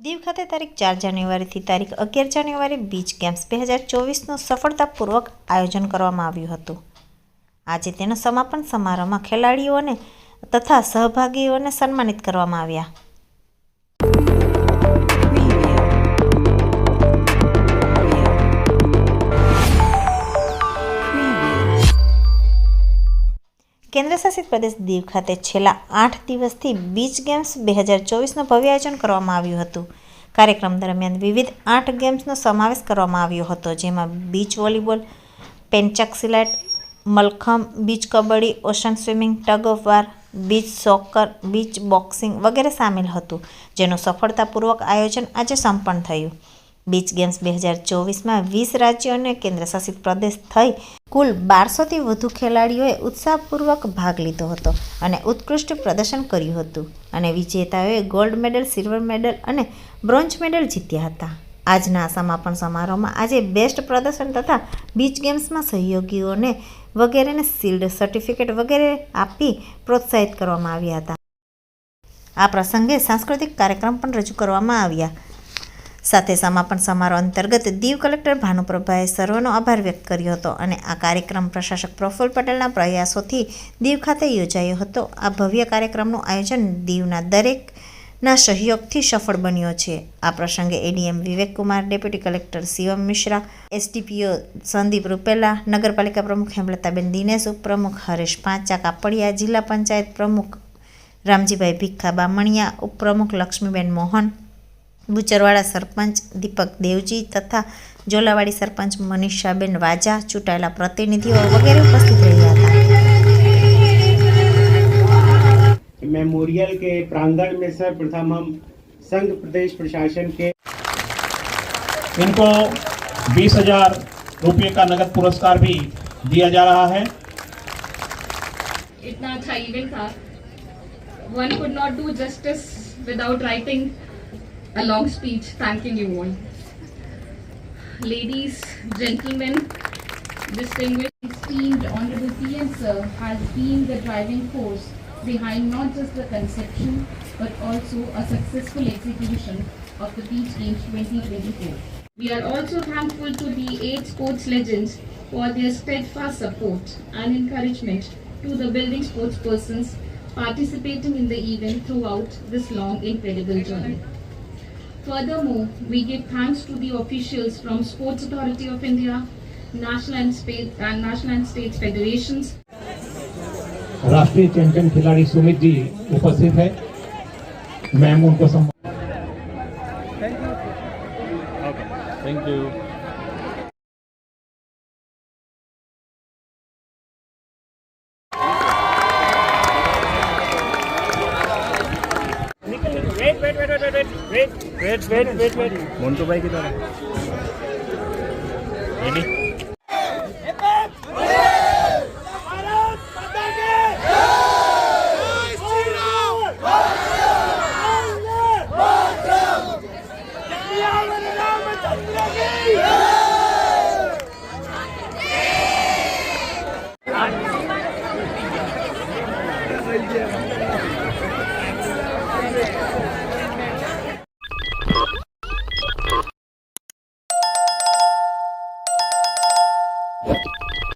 દીવ ખાતે તારીખ ચાર જાન્યુઆરીથી તારીખ અગિયાર જાન્યુઆરી બીચ ગેમ્સ બે હજાર ચોવીસનું સફળતાપૂર્વક આયોજન કરવામાં આવ્યું હતું. આજે તેના સમાપન સમારોહમાં ખેલાડીઓને તથા સહભાગીઓને સન્માનિત કરવામાં આવ્યા. કેન્દ્રશાસિત પ્રદેશ દીવ ખાતે છેલ્લા આઠ દિવસથી બીચ ગેમ્સ બે હજાર ચોવીસનું ભવ્ય આયોજન કરવામાં આવ્યું હતું. કાર્યક્રમ દરમિયાન વિવિધ આઠ ગેમ્સનો સમાવેશ કરવામાં આવ્યો હતો, જેમાં beach volleyball, pencak silat, mallakhamb, beach kabaddi, ocean swimming, tug of war, beach soccer, beach boxing વગેરે સામેલ હતું, જેનું સફળતાપૂર્વક આયોજન આજે સંપન્ન થયું. બીચ ગેમ્સ બે હજાર ચોવીસમાં વીસ રાજ્યો અને કેન્દ્રશાસિત પ્રદેશ થઈ કુલ બારસોથી વધુ ખેલાડીઓએ ઉત્સાહપૂર્વક ભાગ લીધો હતો અને ઉત્કૃષ્ટ પ્રદર્શન કર્યું હતું. અને વિજેતાઓએ ગોલ્ડ મેડલ, સિલ્વર મેડલ અને બ્રોન્ઝ મેડલ જીત્યા હતા. આજના સમાપન સમારોહમાં આજે બેસ્ટ પ્રદર્શન તથા બીચ ગેમ્સમાં સહયોગીઓને વગેરેને શિલ્ડ સર્ટિફિકેટ વગેરે આપી પ્રોત્સાહિત કરવામાં આવ્યા હતા. આ પ્રસંગે સાંસ્કૃતિક કાર્યક્રમ પણ રજૂ કરવામાં આવ્યા. સાથે સમાપન સમારોહ અંતર્ગત દીવ કલેક્ટર ભાનુપ્રભાએ સર્વનો આભાર વ્યક્ત કર્યો હતો અને આ કાર્યક્રમ પ્રશાસક પ્રફુલ્લ પટેલના પ્રયાસોથી દીવ ખાતે યોજાયો હતો. આ ભવ્ય કાર્યક્રમનું આયોજન દીવના દરેકના સહયોગથી સફળ બન્યો છે. આ પ્રસંગે ADM Vivekkumar deputy collector Shivam Mishra SDPO Sandeep Rupela, નગરપાલિકા પ્રમુખ હેમલતાબેન દિનેશ, ઉપપ્રમુખ હરેશ પાંચા, કાપડિયા જિલ્લા પંચાયત પ્રમુખ રામજીભાઈ ભીખા બામણિયા ઉપપ્રમુખ લક્ષ્મીબેન મોહન બુચરવાડા સરપંચ દીપક દેવજી તથા જોલાવાડી સરપંચ મનીષાબેન વાજા ચૂંટાયેલા પ્રતિનિધિઓ વગેરે ઉપસ્થિત રહ્યા હતા मेमोरियल के प्रांगण में सर्वप्रथम हम संघ प्रदेश प्रशासन के इनको बीस हजार रुपये का नगद पुरस्कार भी दिया जा रहा है इतना अच्छा इवेंट था one could not do justice without writing a long speech thanking you all ladies gentlemen distinguished esteemed Honorable PM Sir has been the driving force behind not just the conception but also a successful execution of the Beach Games 2024. we are also thankful to the eight sports legends for their steadfast support and encouragement to the building sports persons participating in the event throughout this long incredible journey Furthermore, we give thanks to the officials from Sports Authority of India, National and State and National and State Federations, राष्ट्रीय champion खिलाड़ी सुमित जी उपस्थित है ma'am उनको सम्मान Thank you. Montubhai કીધું ready